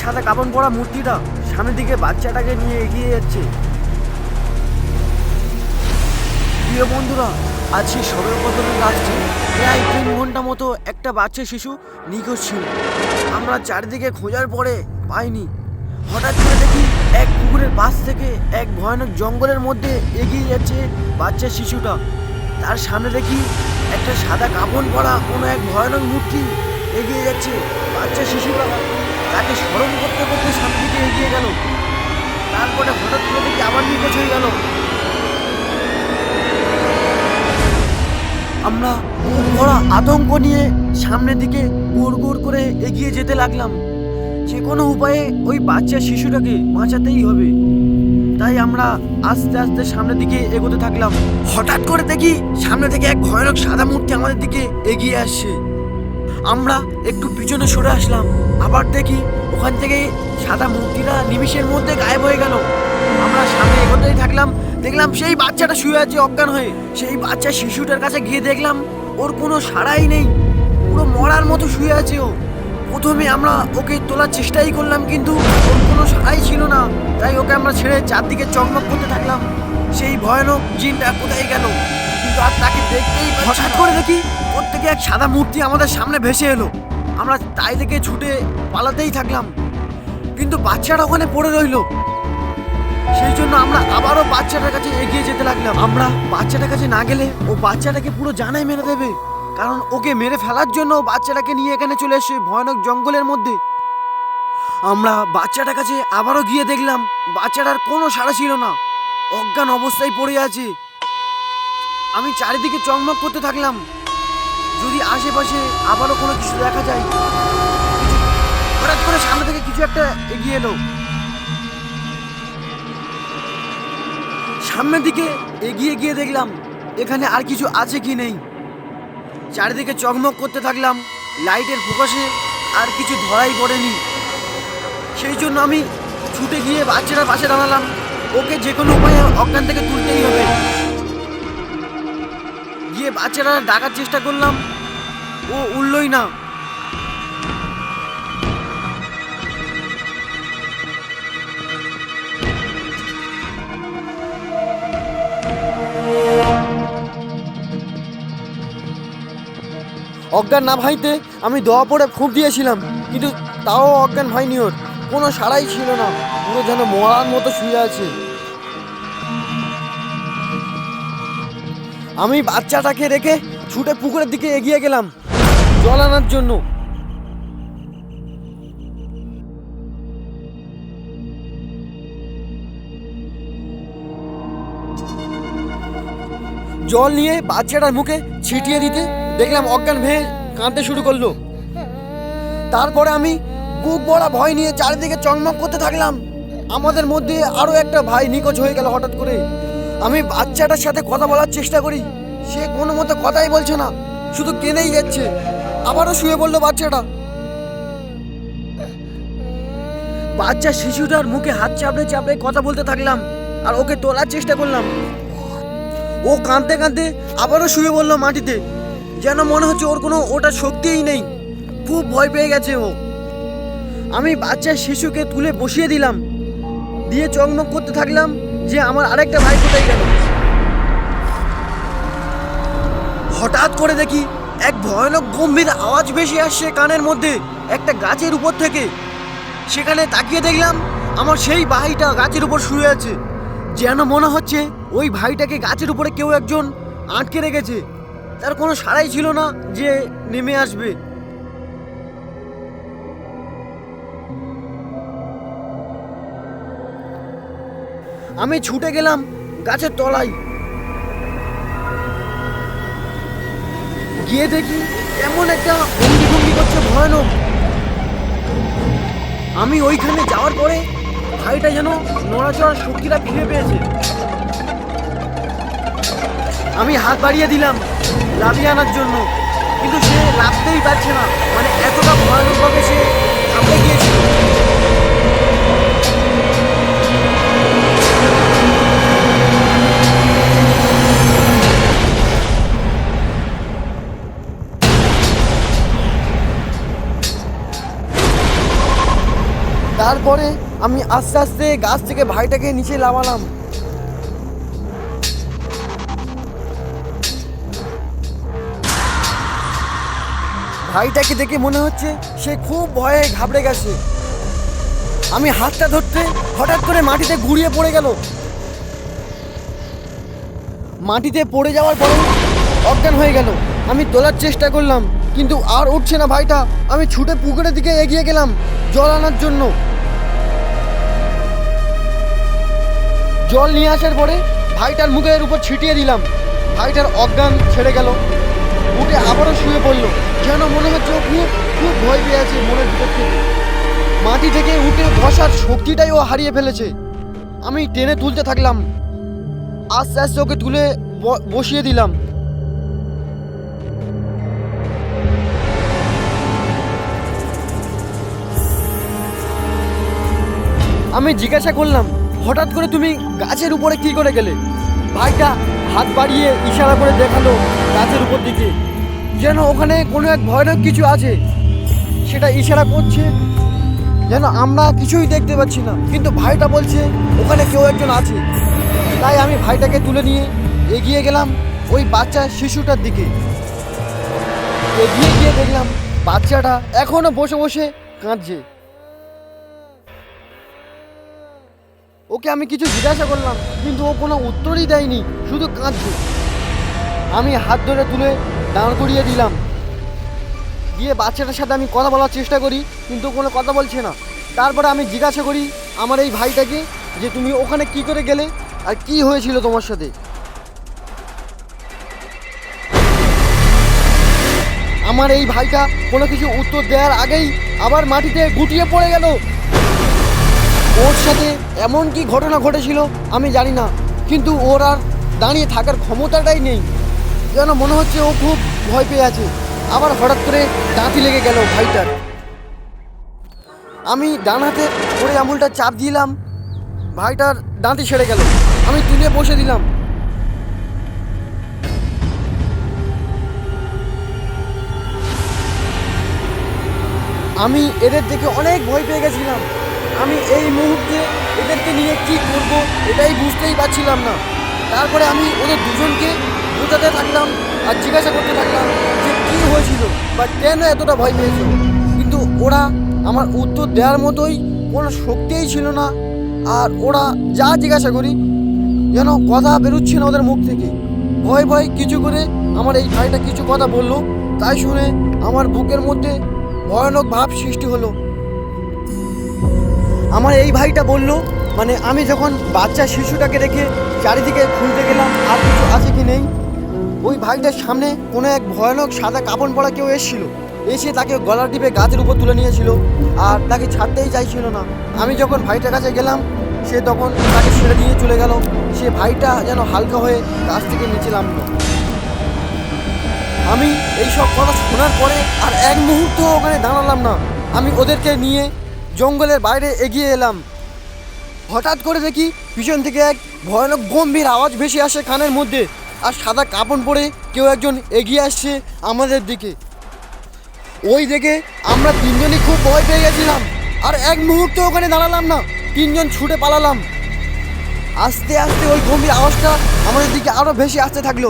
সাদা কাপড় পরা মূর্তিটা সামনের দিকে বাচ্চাটাকে নিয়ে এগিয়ে যাচ্ছে। প্রিয় বন্ধুরা আজকে সর্বপ্রথমে রাত্রে প্রায় তিন ঘণ্টা মতো একটা বাচ্চা শিশু নিখোঁজ ছিল। আমরা চারিদিকে খোঁজার পরে পাইনি। হঠাৎ করে দেখি এক পুকুরের পাশ থেকে এক ভয়ানক জঙ্গলের মধ্যে এগিয়ে যাচ্ছে বাচ্চা শিশুটা। তার সামনে দেখি একটা সাদা কাপড় পরা কোনো এক ভয়ানক মূর্তি এগিয়ে যাচ্ছে বাচ্চা শিশুটা। তাকে স্মরণ করতে করতে দিকে এগিয়ে গেল। তারপরে হঠাৎ করে দেখি আবার নিখোঁজ হয়ে গেল। আমরা ভরা আতঙ্ক নিয়ে সামনের দিকে গুড় গুড় করে এগিয়ে যেতে লাগলাম। যে কোনো উপায়ে ওই বাচ্চা শিশুটাকে বাঁচাতেই হবে। তাই আমরা আস্তে আস্তে সামনের দিকে এগোতে থাকলাম। হঠাৎ করে দেখি সামনে থেকে এক ভয়ানক সাদা মূর্তি আমাদের দিকে এগিয়ে আসছে। আমরা একটু পিছনে সরে আসলাম। আবার দেখি ওখান থেকে সাদা মূর্তিটা নিমিষের মধ্যে গায়েব হয়ে গেল। আমরা সামনে এগোতেই থাকলাম, দেখলাম সেই বাচ্চাটা শুয়ে আছে অজ্ঞান হয়ে। সেই বাচ্চা শিশুটার কাছে গিয়ে দেখলাম ওর কোনো সাড়াই নেই। পুরো মরার মতো শুয়ে আছে ও। প্রথমে আমরা ওকে তোলার চেষ্টাই করলাম, কিন্তু ওর কোনো সাড়াই ছিল না। তাই ওকে আমরা ছেড়ে চারদিকে চকমক করতে থাকলাম। সেই ভয়ানক জিনটা কোথায় গেল? কিন্তু আর তাকে দেখতেই হঠাৎ করে দেখি প্রত্যেকে এক সাদা মূর্তি আমাদের সামনে ভেসে এলো। আমরা তাই থেকে ছুটে পালাতেই থাকলাম। কিন্তু বাচ্চাটা ওখানে পড়ে রইল। সেই জন্য আমরা আবারও বাচ্চাটার কাছে এগিয়ে যেতে লাগলাম। আমরা বাচ্চাটার কাছে না গেলে ও বাচ্চাটাকে পুরো জানাই মেরে দেবে। কারণ ওকে মেরে ফেলার জন্য ও বাচ্চাটাকে নিয়ে এখানে চলে এসে ভয়ানক জঙ্গলের মধ্যে। আমরা বাচ্চাটার কাছে আবারও গিয়ে দেখলাম বাচ্চাটার কোনো সাড়া ছিল না। অজ্ঞান অবস্থায় পড়ে আছে। আমি চারিদিকে চকমক করতে থাকলাম। যদি আশেপাশে আবারও কোনো কিছু দেখা যায় হঠাৎ করে সামনে থেকে কিছু একটা এগিয়ে এলো। সামনের দিকে এগিয়ে গিয়ে দেখলাম, এখানে আর কিছু আছে কি নেই। চারিদিকে চকমক করতে থাকলাম, লাইটের ফোকাসে আর কিছু ধরাই পড়েনি। সেই জন্য আমি ছুটে গিয়ে বাচ্চাটার পাশে দাঁড়ালাম। ওকে যে কোনো উপায়ে অজ্ঞান থেকে তুলতেই হবে। গিয়ে বাচ্চাটা ডাকার চেষ্টা করলাম। ও উঠলই না। অজ্ঞান না ভাইতে আমি দোয়া পড়ে খুব দিয়েছিলাম, কিন্তু তাও অজ্ঞান ভাইনি ওর কোনো সাড়াই ছিল না, পুরো যেন মরার মতো শুয়ে আছে। আমি বাচ্চাটাকে রেখে ছুটে পুকুরের দিকে এগিয়ে গেলাম। জল আনার জন্য। জল নিয়ে বাচ্চাটার মুখে ছিটিয়ে দিতে দেখলাম অজ্ঞান ভেঙে কাঁদতে শুরু করল। তারপরে আমি বুক ভরা ভয় নিয়ে চারিদিকে চকমক করতে থাকলাম। আমাদের মধ্যে আরও একটা ভাই নিখোঁজ হয়ে গেল হঠাৎ করে। আমি বাচ্চাটার সাথে কথা বলার চেষ্টা করি। সে কোনো মতো কথাই বলছে না, শুধু কেনেই যাচ্ছে। আবারও শুয়ে পড়ল বাচ্চাটা। বাচ্চা শিশুটার মুখে হাত চাপড়ে চাপড়ে কথা বলতে থাকলাম, আর ওকে তোলার চেষ্টা করলাম। ও কাঁদতে কাঁদতে আবারও শুয়ে পড়ল মাটিতে, যেন মনে হচ্ছে ওর কোনো ওটা শক্তিই নেই। খুব ভয় পেয়ে গেছে ও। আমি বাচ্চা শিশুকে তুলে বসিয়ে দিলাম, দিয়ে চকমক করতে থাকলাম যে আমার আরেকটা ভাই কোথায় গেল? হঠাৎ করে দেখি এক ভয়ানক গম্ভীর আওয়াজ ভেসে আসছে কানের মধ্যে একটা গাছের উপর থেকে। সেখানে তাকিয়ে দেখলাম আমার সেই ভাইটা গাছের উপর শুয়ে আছে। যেন মনে হচ্ছে ওই ভাইটাকে গাছের উপরে কেউ একজন আটকে রেখেছে। তার কোনো সাড়াই ছিল না যে নেমে আসবে। আমি ছুটে গেলাম গাছের তলায়। গিয়ে দেখি এমন একটা ভঙ্গি ভঙ্গি করছে ভয়ানক। আমি ওইখানে যাওয়ার পরে ভাইটা যেন নড়াচড়ার শক্তিটা ফিরে পেয়েছে। আমি হাত বাড়িয়ে দিলাম লাভিয়ে আনার জন্য, কিন্তু সে লাভতেই পারছে না। মানে এতটা ভয়ানকভাবে সে কামড়ে গিয়েছিল। তারপরে আমি আস্তে আস্তে গাছ থেকে ভাইটাকে নিচে নামালাম। ভাইটাকে দেখে মনে হচ্ছে সে খুব ভয়ে ঘাবড়ে গেছে। আমি হাতটা ধরতে হঠাৎ করে মাটিতে গুড়িয়ে পড়ে গেল। মাটিতে পড়ে যাওয়ার পরে অজ্ঞান হয়ে গেল। আমি তোলার চেষ্টা করলাম, কিন্তু আর উঠছে না ভাইটা। আমি ছুটে পুকুরের দিকে এগিয়ে গেলাম জল আনার জন্য। জল নিয়ে আসার পরে ভাইটার মুখের উপর ছিটিয়ে দিলাম। ভাইটার অজ্ঞান ছেড়ে গেল। উঠে আবারও শুয়ে পড়ল। যেন মনে হচ্ছে ও খুব খুব ভয় পেয়ে আছে মনের ভিতর থেকে। মাটি থেকে উঠে বসার শক্তিটাই ও হারিয়ে ফেলেছে। আমি টেনে তুলতে থাকলাম। আস্তে আস্তে ওকে তুলে বসিয়ে দিলাম। আমি জিজ্ঞাসা করলাম হঠাৎ করে তুমি গাছের উপরে কি করে গেলে? ভাইটা হাত বাড়িয়ে ইশারা করে দেখাল গাছের উপর দিকে। যেন ওখানে কোনো এক ভয়ানক কিছু আছে। সেটা ইশারা করছে। যেন আমরা কিছুই দেখতে পাচ্ছি না। কিন্তু ভাইটা বলছে, ওখানে কেউ একজন আছে। তাই আমি ভাইটাকে তুলে নিয়ে এগিয়ে গেলাম ওই বাচ্চা শিশুটার দিকে। এগিয়ে গিয়ে দেখলাম বাচ্চাটা এখনও বসে বসে কাঁদছে। ওকে আমি কিছু জিজ্ঞাসা করলাম, কিন্তু ও কোনো উত্তরই দেয়নি, শুধু কাঁদছে। আমি হাত ধরে তুলে দাঁড় করিয়ে দিলাম। দিয়ে বাচ্চাটার সাথে আমি কথা বলার চেষ্টা করি, কিন্তু কোনো কথা বলছে না। তারপরে আমি জিজ্ঞাসা করি, আমার এই ভাইটাকে, যে তুমি ওখানে কি করে গেলে, আর কি হয়েছিল তোমার সাথে? আমার এই ভাইটা কোনো কিছু উত্তর দেওয়ার আগেই আবার মাটিতে গুটিয়ে পড়ে গেল। ওর সাথে এমন কি ঘটনা ঘটেছিল আমি জানি না, কিন্তু ওর আর দাঁড়িয়ে থাকার ক্ষমতাটাই নেই। যেন মনে হচ্ছে ও খুব ভয় পেয়ে আছে। আবার হঠাৎ করে দাঁতি লেগে গেল ভাইটার। আমি ডান হাতে করে আঙুলটা চাপ দিলাম, ভাইটার দাঁতি ছেড়ে গেল। আমি তুলে বসে দিলাম। আমি এদের দেখে অনেক ভয় পেয়ে গেছিলাম। আমি এই মুহূর্তে এদেরকে নিয়ে কি করব এটাই বুঝতেই পারছিলাম না। তারপরে আমি ওদের দুজনকে বোঝাতে থাকলাম আর জিজ্ঞাসা করতে থাকলাম যে কী হয়েছিল বা কেন এতটা ভয় পেয়েছিল কিন্তু ওরা আমার উত্তর দেওয়ার মতোই কোনো শক্তিই ছিল না। আর ওরা যা জিজ্ঞাসা করি, যেন কথা বেরোচ্ছে না ওদের মুখ থেকে। ভয় ভয় কিছু করে আমার এই ভাইটা কিছু কথা বলল, তাই শুনে আমার বুকের মধ্যে ভয়ানক ভাব সৃষ্টি হলো। আমার এই ভাইটা বলল মানে আমি যখন বাচ্চা শিশুটাকে রেখে চারিদিকে খুঁজতে গেলাম, আর কিছু আছে কি নেই? ওই ভাইটার সামনে কোনো এক ভয়ানক সাদা কাপড় পরা কেউ এসেছিল। এসে তাকে গলার টিপে গাছের উপর তুলে নিয়েছিল, আর তাকে ছাড়তেই চাইছিল না। আমি যখন ভাইটার কাছে গেলাম, সে তখন তাকে ছেড়ে দিয়ে চলে গেল। সে ভাইটা যেন হালকা হয়ে গাছ থেকে নিচে নামলো। আমি এইসব কথা শোনার পরে আর এক মুহূর্ত ওখানে দাঁড়ালাম না। আমি ওদেরকে নিয়ে জঙ্গলের বাইরে এগিয়ে এলাম। হঠাৎ করে দেখি পিছন থেকে এক ভয়ানক গম্ভীর আওয়াজ ভেসে আসে কানের মধ্যে আর সাদা কাপড় পরে কেউ একজন এগিয়ে আসছে আমাদের দিকে। ওই দেখে আমরা তিনজনই খুব ভয় পেয়ে গেছিলাম আর এক মুহূর্ত ওখানে দাঁড়ালাম না, তিনজন ছুটে পালালাম। আস্তে আস্তে ওই গম্ভীর আওয়াজটা আমাদের দিকে আরও ভেসে আসতে থাকল।